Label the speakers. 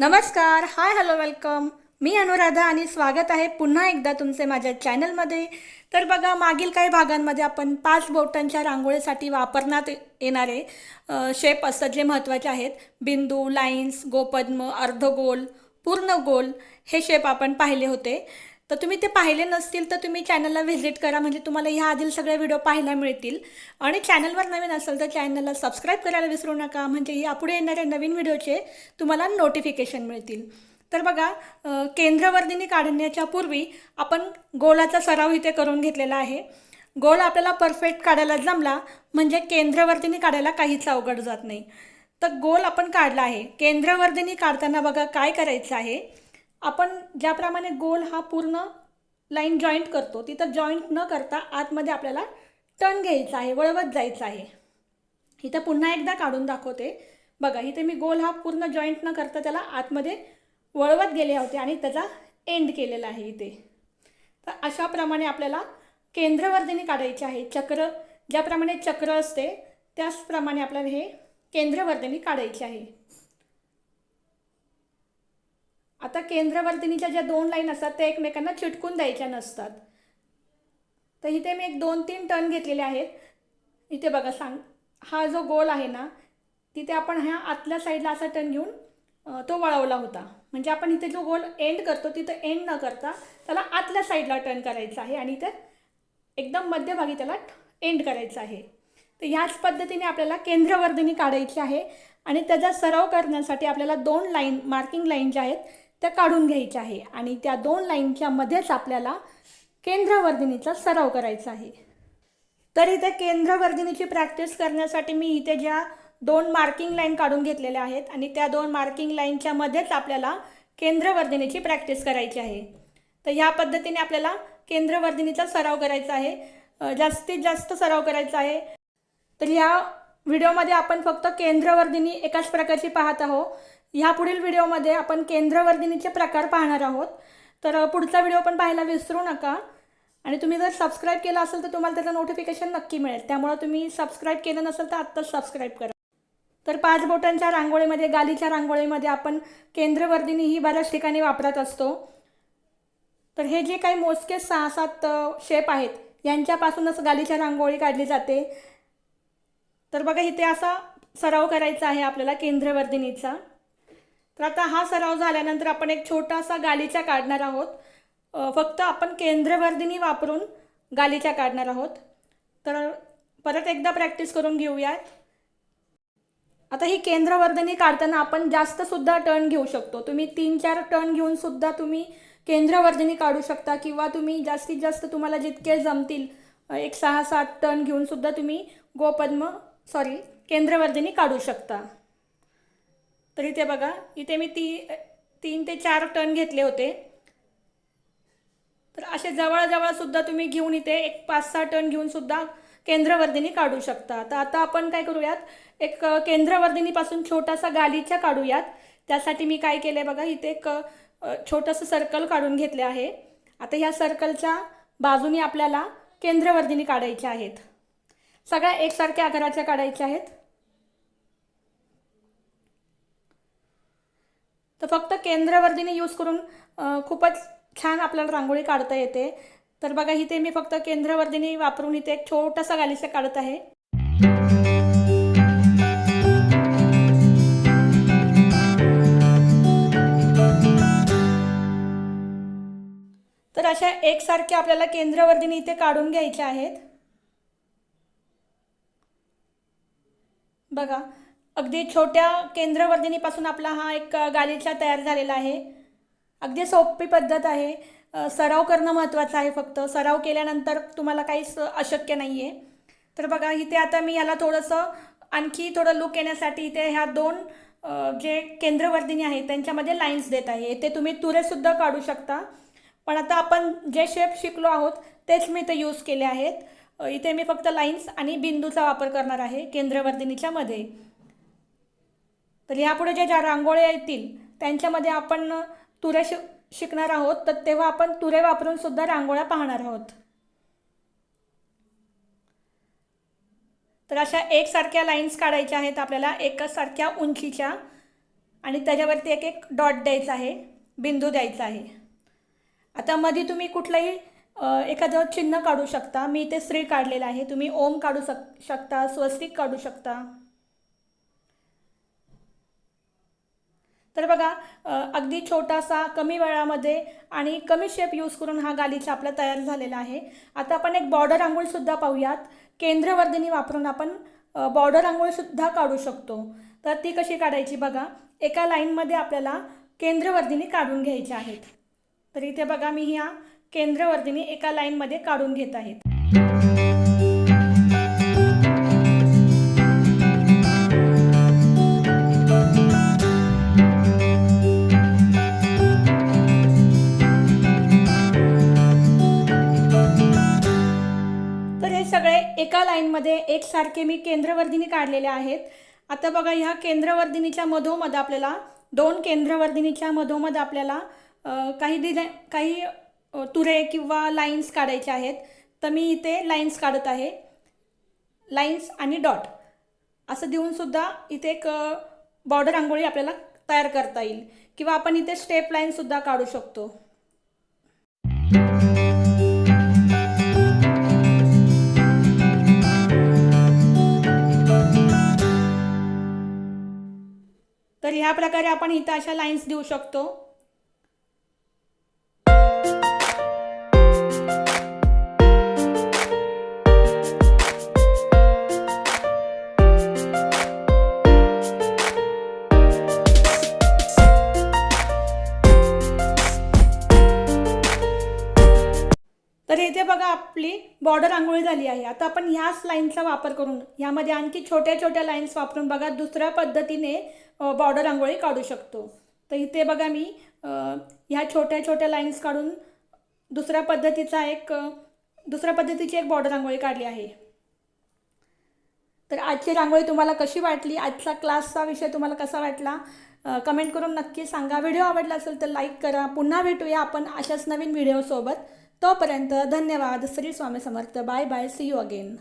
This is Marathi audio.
Speaker 1: नमस्कार हाय हॅलो वेलकम मी अनुराधा आणि स्वागत आहे पुन्हा एकदा तुमचे माझ्या चॅनलमध्ये तर बघा मागील काही भागांमध्ये आपण पाच बोटांच्या रांगोळीसाठी वापरण्यात येणारे शेप असतात जे महत्त्वाचे आहेत. बिंदू लाईन्स गोपद्म अर्धगोल पूर्ण गोल हे शेप आपण पाहिले होते. तर तुम्ही ते पाहिले नसतील तर तुम्ही चॅनलला व्हिजिट करा. म्हणजे तुम्हाला ह्या आधील सगळे व्हिडिओ पाहायला मिळतील. आणि चॅनलवर नवीन असेल तर चॅनलला सबस्क्राईब करायला विसरू नका. म्हणजे यापुढे येणाऱ्या नवीन व्हिडिओचे तुम्हाला नोटिफिकेशन मिळतील. तर बघा केंद्रवर्धिनी काढण्याच्या पूर्वी आपण गोलाचा सराव इथे करून घेतलेला आहे. गोल आपल्याला परफेक्ट काढायला जमला म्हणजे केंद्रवर्धिनी काढायला काहीच अवघड जात नाही. तर गोल आपण काढला आहे. केंद्रवर्धिनी काढताना बघा काय करायचं आहे. आपण ज्याप्रमाणे गोल हा पूर्ण लाईन जॉईंट करतो तिथं जॉईंट न करता आतमध्ये आपल्याला टर्न घ्यायचा आहे वळवत जायचं आहे. इथं पुन्हा एकदा काढून दाखवते. बघा इथे मी गोल हा पूर्ण जॉईंट न करता त्याला आतमध्ये वळवत गेले होते आणि त्याचा एंड केलेला आहे इथे. तर अशाप्रमाणे आपल्याला केंद्रवर्धिनी काढायची आहे. चक्र ज्याप्रमाणे चक्र असते त्याचप्रमाणे आपल्याला हे केंद्रवर्धिनी काढायची आहे. आता केंद्रवर्धिनीच्या ज्या दोन लाईन असतात त्या एकमेकांना चिटकून द्यायच्या नसतात. तर इथे मी एक दोन तीन टर्न घेतलेले आहेत. इथे बघा सांग हा जो गोल आहे ना तिथे आपण ह्या आतल्या साईडला असा टर्न घेऊन तो वळवला होता. म्हणजे आपण इथे जो गोल एंड करतो तिथं एंड न करता त्याला आतल्या साईडला टर्न करायचा आहे आणि इथे एकदम मध्यभागी त्याला एंड करायचं आहे. तर ह्याच पद्धतीने आपल्याला केंद्रवर्धिनी काढायची आहे आणि त्याचा सराव करण्यासाठी आपल्याला दोन लाईन मार्किंग लाईन ज्या आहेत त्या काढून घ्यायच्या आहे. आणि त्या दोन लाईनच्या मध्येच आपल्याला केंद्रवर्धिनीचा सराव करायचा आहे. तर इथे केंद्रवर्धिनीची प्रॅक्टिस करण्यासाठी मी इथे ज्या दोन मार्किंग लाईन काढून घेतलेल्या आहेत आणि त्या दोन मार्किंग लाईनच्या मध्येच आपल्याला केंद्रवर्धिनीची प्रॅक्टिस करायची आहे. तर ह्या पद्धतीने आपल्याला केंद्रवर्धिनीचा सराव करायचा आहे. जास्तीत जास्त सराव करायचा आहे. तर ह्या व्हिडिओमध्ये आपण फक्त केंद्रवर्धिनी एकाच प्रकारची पाहत आहोत. ह्या पुढील व्हिडिओमध्ये आपण केंद्रवर्धिनीचे प्रकार पाहणार आहोत. तर पुढचा व्हिडिओ पण पाहायला विसरू नका. आणि तुम्ही जर सबस्क्राईब केलं असेल तर तुम्हाला त्याचं नोटिफिकेशन नक्की मिळेल. त्यामुळं तुम्ही सबस्क्राईब केलं नसेल तर आत्ताच सबस्क्राईब करा. तर पाच बोटांच्या रांगोळीमध्ये गालीच्या रांगोळीमध्ये आपण केंद्रवर्धिनी ही बऱ्याच ठिकाणी वापरत असतो. तर हे जे काही मोजके सहा सात शेप आहेत यांच्यापासूनच गालीच्या रांगोळी काढली जाते. तर बघा इथे असा सराव करायचा आहे आपल्याला केंद्रवर्धिनीचा. तर आता हा सराव झाल्यानंतर आपण एक छोटासा गालीचा काढणार आहोत. फक्त आपण केंद्रवर्धिनी वापरून गालीचा काढणार आहोत. तर परत एकदा प्रॅक्टिस करून घेऊयात आता ही केंद्रवर्धिनी काढताना आपण जास्तसुद्धा टर्न घेऊ शकतो. तुम्ही तीन चार टर्न घेऊन सुद्धा तुम्ही केंद्रवर्धिनी काढू शकता किंवा तुम्ही जास्तीत जास्त तुम्हाला जितके जमतील एक सहा सात टर्न घेऊन सुद्धा तुम्ही गोपद्म सॉरी केंद्रवर्धिनी काढू शकता. तर इथे बघा इथे मी ती तीन ते चार टन घेतले होते. तर असे जवळजवळ सुद्धा तुम्ही घेऊन इथे एक पाच सहा टन घेऊन सुद्धा केंद्रवर्धिनी काढू शकता. तर आता आपण काय करूयात? एक केंद्रवर्धिनीपासून छोटासा गालीचा काढूयात. त्यासाठी मी काय केलं बघा इथे एक छोटंसं सर्कल काढून घेतले आहे. आता ह्या सर्कलच्या बाजूनी आपल्याला केंद्रवर्धिनी काढायच्या आहेत. सगळ्या एकसारख्या आकाराच्या काढायच्या आहेत. तर फक्त केंद्रवर्धिनी यूज करून खूपच छान आपल्याला रांगोळी काढता येते. तर बघा इथे मी फक्त केंद्रवर्धिनी वापरून इथे एक छोटासा गालिचा काढत आहे. तर अशा एकसारख्या आपल्याला केंद्रवर्धिनी इथे काढून घ्यायच्या आहेत. बघा अगदी छोट्या केंद्रवर्धिनीपासून आपला हा एक गालिचा तयार झालेला आहे. अगदी सोपी पद्धत आहे. सराव करणं महत्त्वाचं आहे फक्त. सराव केल्यानंतर तुम्हाला काहीच अशक्य नाही आहे तर बघा इथे आता मी याला थोडंसं आणखी थोडं लुक येण्यासाठी इथे ह्या दोन जे केंद्रवर्धिनी आहेत त्यांच्यामध्ये लाईन्स देत आहे. ते तुम्ही तुरेसुद्धा काढू शकता. पण आता आपण जे शेप शिकलो आहोत तेच मी इथे यूज केले आहेत. इथे मी फक्त लाईन्स आणि बिंदूचा वापर करणार आहे केंद्रवर्धिनीच्यामध्ये मध्ये. तर ह्यापुढे ज्या ज्या रांगोळ्या येतील त्यांच्यामध्ये आपण तुरे शिक शिकणार आहोत. तर तेव्हा आपण तुरे वापरून सुद्धा रांगोळ्या पाहणार आहोत. तर अशा एकसारख्या लाईन्स काढायच्या आहेत आपल्याला एकसारख्या उंचीच्या आणि त्याच्यावरती एक एक डॉट द्यायचा आहे बिंदू द्यायचा आहे. आता मध्ये तुम्ही कुठलंही एखादं चिन्ह काढू शकता. मी इथे श्री काढलेलं आहे. तुम्ही ओम काढू शक शकता स्वस्तिक काढू शकता. तर बघा अगदी छोटासा कमी वेळामध्ये आणि कमी शेप यूज करून हा गालीचा आपला तयार झालेला आहे. आता आपण एक बॉर्डर आंघोळसुद्धा पाहूयात. केंद्रवर्धिनी वापरून आपण बॉर्डर आंघोळसुद्धा काढू शकतो. तर ती कशी काढायची बघा एका लाईनमध्ये आपल्याला केंद्रवर्धिनी काढून घ्यायच्या आहेत. तर इथे बघा मी ह्या केंद्रवर्धिनी एका लाईनमध्ये काढून घेत आहेत एका लाईनमध्ये एकसारखे मी केंद्रवर्धिनी काढलेले आहेत. आता बघा ह्या केंद्रवर्धिनीच्या मधोमध आपल्याला दोन केंद्रवर्धिनीच्या मधोमध आपल्याला काही डिझाईन काही तुरे किंवा लाईन्स काढायचे आहेत. तर मी इथे लाईन्स काढत आहे. लाईन्स आणि डॉट. असं देऊनसुद्धा इथे एक बॉर्डर रांगोळी आपल्याला तयार करता येईल. किंवा आपण इथे स्टेप लाईनसुद्धा काढू शकतो. तर ह्या प्रकारे आपण इथं अशा लाईन्स देऊ शकतो. आपली बॉर्डर आंघोळी झाली आहे. आता आपण ह्याच लाईनचा वापर करून ह्यामध्ये आणखी छोट्या छोट्या लाईन्स वापरून बघा दुसऱ्या पद्धतीने बॉर्डर आंघोळी काढू शकतो. तर इथे बघा मी ह्या छोट्या छोट्या लाईन्स काढून दुसऱ्या पद्धतीचा एक दुसऱ्या पद्धतीची एक बॉर्डर रांगोळी काढली आहे. तर आजची रांगोळी तुम्हाला कशी वाटली? आजचा क्लासचा विषय तुम्हाला कसा वाटला? कमेंट करून नक्की सांगा. व्हिडिओ आवडला असेल तर लाईक करा. पुन्हा भेटूया आपण अशाच नवीन व्हिडिओसोबत तोपर्यंत धन्यवाद Shri Swami Samarth. Bye bye see you again